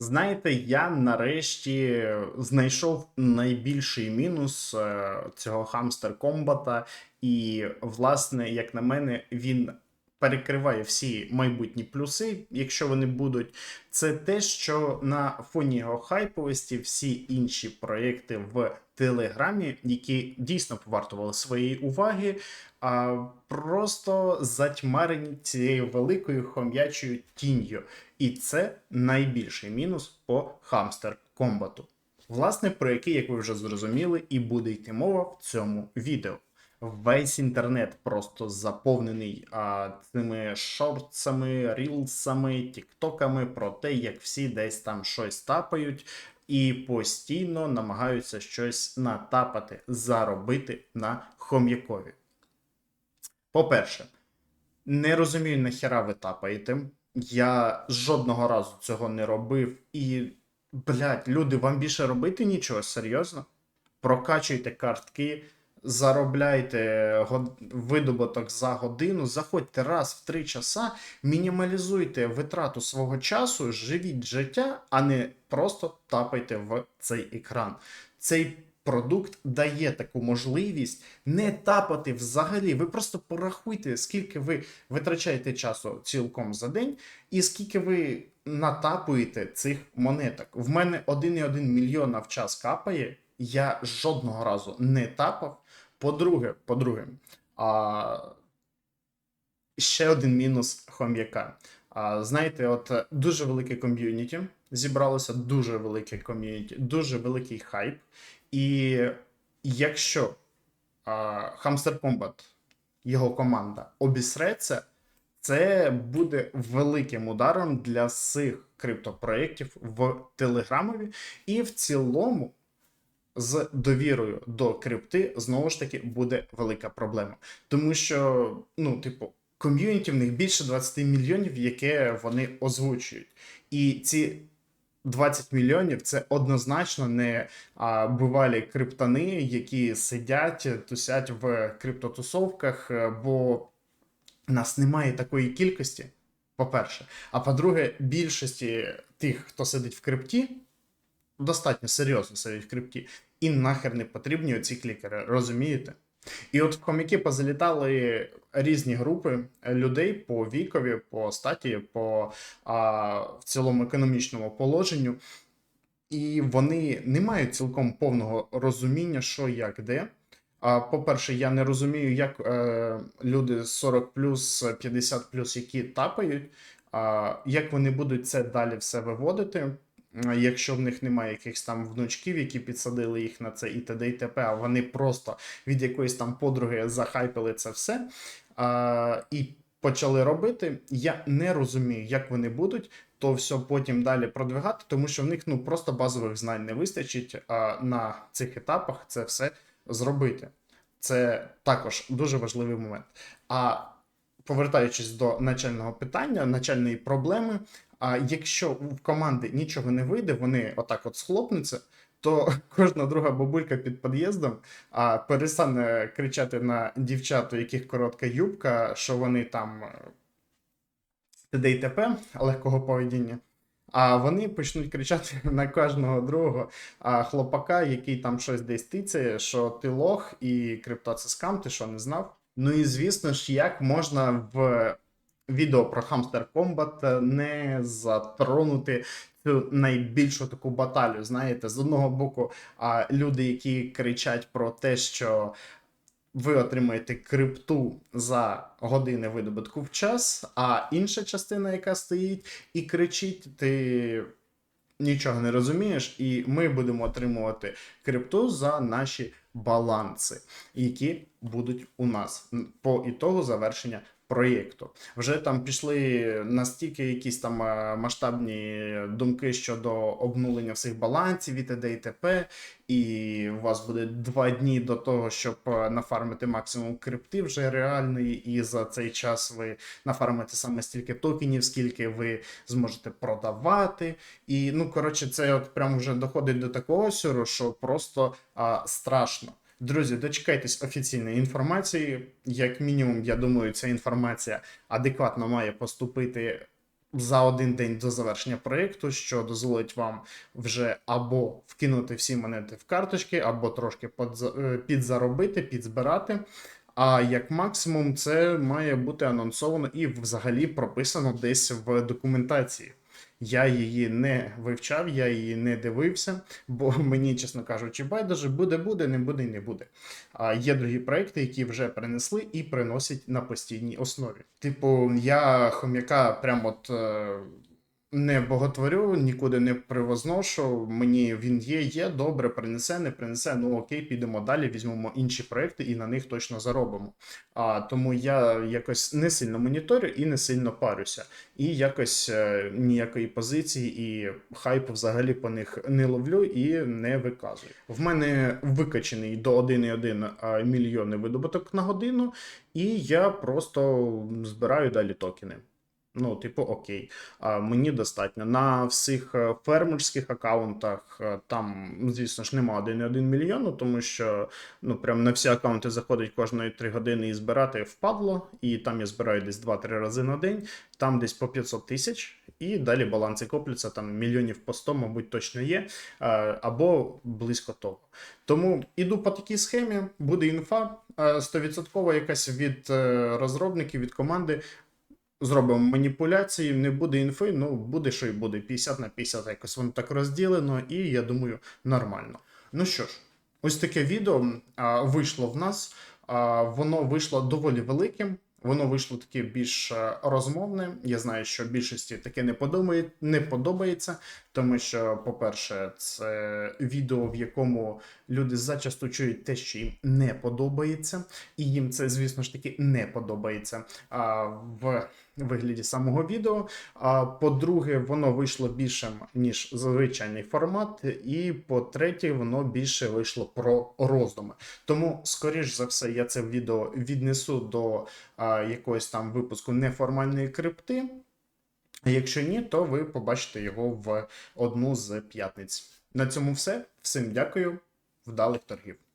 Знаєте, я нарешті знайшов найбільший мінус е, цього хамстер комбата, і, власне, як на мене, він перекриває всі майбутні плюси, якщо вони будуть. Це те, що на фоні його хайповості всі інші проекти в Телеграмі, які дійсно повартували своєї уваги, а просто затьмарені цією великою хом'ячою тінню. І це найбільший мінус по хамстер комбату. Власне, про який, як ви вже зрозуміли, і буде йти мова в цьому відео. Весь інтернет просто заповнений а, цими шортсами, рілсами, тіктоками про те, як всі десь там щось тапають, і постійно намагаються щось натапати, заробити на хом'якові. По-перше, не розумію, нахіра ви тапаєте. Я жодного разу цього не робив. І, блядь, люди, вам більше робити нічого, серйозно? Прокачуйте картки, заробляйте год... видобуток за годину, заходьте раз в три часа, мінімалізуйте витрату свого часу, живіть життя, а не просто тапайте в цей екран. Цей продукт дає таку можливість не тапати взагалі. Ви просто порахуйте, скільки ви витрачаєте часу цілком за день, і скільки ви натапуєте цих монеток. В мене 1,1 мільйона в час капає. Я жодного разу не тапав. По-друге, по-друге, а, ще один мінус хом'яка. А, знаєте, от е, дуже велике ком'юніті. Зібралося дуже велике ком'юніті, дуже великий хайп. І якщо а, Hamster Combat, його команда обісреться, це буде великим ударом для всіх криптопроєктів в Телеграмові. І в цілому, з довірою до крипти, знову ж таки, буде велика проблема. Тому що, ну, типу, ком'юніті в них більше 20 мільйонів, яке вони озвучують. І ці 20 мільйонів це однозначно не а, бувалі криптани, які сидять, тусять в криптотусовках, бо нас немає такої кількості. По-перше, а по-друге, більшості тих, хто сидить в крипті, достатньо серйозно сидять в крипті, і нахер не потрібні оці клікери, розумієте? І от в коміки позалітали різні групи людей по вікові, по статі, по а, в цілому економічному положенню, і вони не мають цілком повного розуміння, що як де. А по-перше, я не розумію, як е, люди 40 50 які тапають, а, як вони будуть це далі все виводити якщо в них немає якихось там внучків, які підсадили їх на це і т.д. і т.п., а вони просто від якоїсь там подруги захайпили це все а, і почали робити. Я не розумію, як вони будуть то все потім далі продвигати, тому що в них ну просто базових знань не вистачить а, на цих етапах це все зробити. Це також дуже важливий момент. А повертаючись до начального питання, начальної проблеми, а якщо в команди нічого не вийде, вони отак от схлопнуться, то кожна друга бабулька під під'їздом а, перестане кричати на дівчат, у яких коротка юбка, що вони там т.д. і легкого поведіння. А вони почнуть кричати на кожного другого а, хлопака, який там щось десь тицяє, що ти лох і крипта це скам, ти що не знав. Ну і звісно ж, як можна в відео про Hamster Combat не затронути цю найбільшу таку баталію. Знаєте, з одного боку, а люди, які кричать про те, що ви отримаєте крипту за години видобутку в час, а інша частина, яка стоїть і кричить, ти. Нічого не розумієш, і ми будемо отримувати крипту за наші баланси, які будуть у нас по ітогу завершення проєкту. Вже там пішли настільки якісь там е, масштабні думки щодо обнулення всіх балансів і т.д. і т.п. І у вас буде два дні до того, щоб е, нафармити максимум крипти вже реальної, і за цей час ви нафармите саме стільки токенів, скільки ви зможете продавати. І ну коротше, це от прямо вже доходить до такого сюру, що просто а, страшно. Друзі, дочекайтесь офіційної інформації. Як мінімум, я думаю, ця інформація адекватно має поступити за один день до завершення проєкту, що дозволить вам вже або вкинути всі монети в карточки, або трошки е, підзаробити, підзбирати. А як максимум, це має бути анонсовано і взагалі прописано десь в документації. Я її не вивчав, я її не дивився, бо мені, чесно кажучи, байдуже буде, буде, не буде і не буде. А є другі проекти, які вже принесли і приносять на постійній основі. Типу, я хом'яка прям от. Не боготворю, нікуди не привозношу. Мені він є, є, добре, принесе, не принесе. Ну окей, підемо далі, візьмемо інші проекти і на них точно заробимо. А тому я якось не сильно моніторю і не сильно парюся. І якось е, ніякої позиції і хайпу взагалі по них не ловлю і не виказую. В мене викачений до 1,1 мільйони видобуток на годину, і я просто збираю далі токени. Ну, типу, окей, мені достатньо. На всіх е, фермерських аккаунтах е, там, звісно ж, нема 1,1 мільйону, тому що ну, прям на всі аккаунти заходить кожної 3 години і збирати впадло, і там я збираю десь 2-3 рази на день, там десь по 500 тисяч, і далі баланси копляться, там мільйонів по 100, мабуть, точно є, е, або близько того. Тому іду по такій схемі, буде інфа е, 100% якась від розробників, від команди. Зробимо маніпуляції, не буде інфи, ну буде що й буде. 50 на 50 якось воно так розділено, і я думаю, нормально. Ну що ж, ось таке відео а, вийшло в нас. А, воно вийшло доволі великим. Воно вийшло таке більш е, розмовне. Я знаю, що більшості таке не подобає, не подобається, тому що, по-перше, це відео, в якому люди зачасту чують те, що їм не подобається, і їм це, звісно ж таки, не подобається а, в вигляді самого відео. А по-друге, воно вийшло більшим, ніж звичайний формат. І по-третє, воно більше вийшло про роздуми. Тому, скоріш за все, я це відео віднесу до а, якогось там випуску неформальної крипти. Якщо ні, то ви побачите його в одну з п'ятниць. На цьому все. Всім дякую. Вдалих торгів.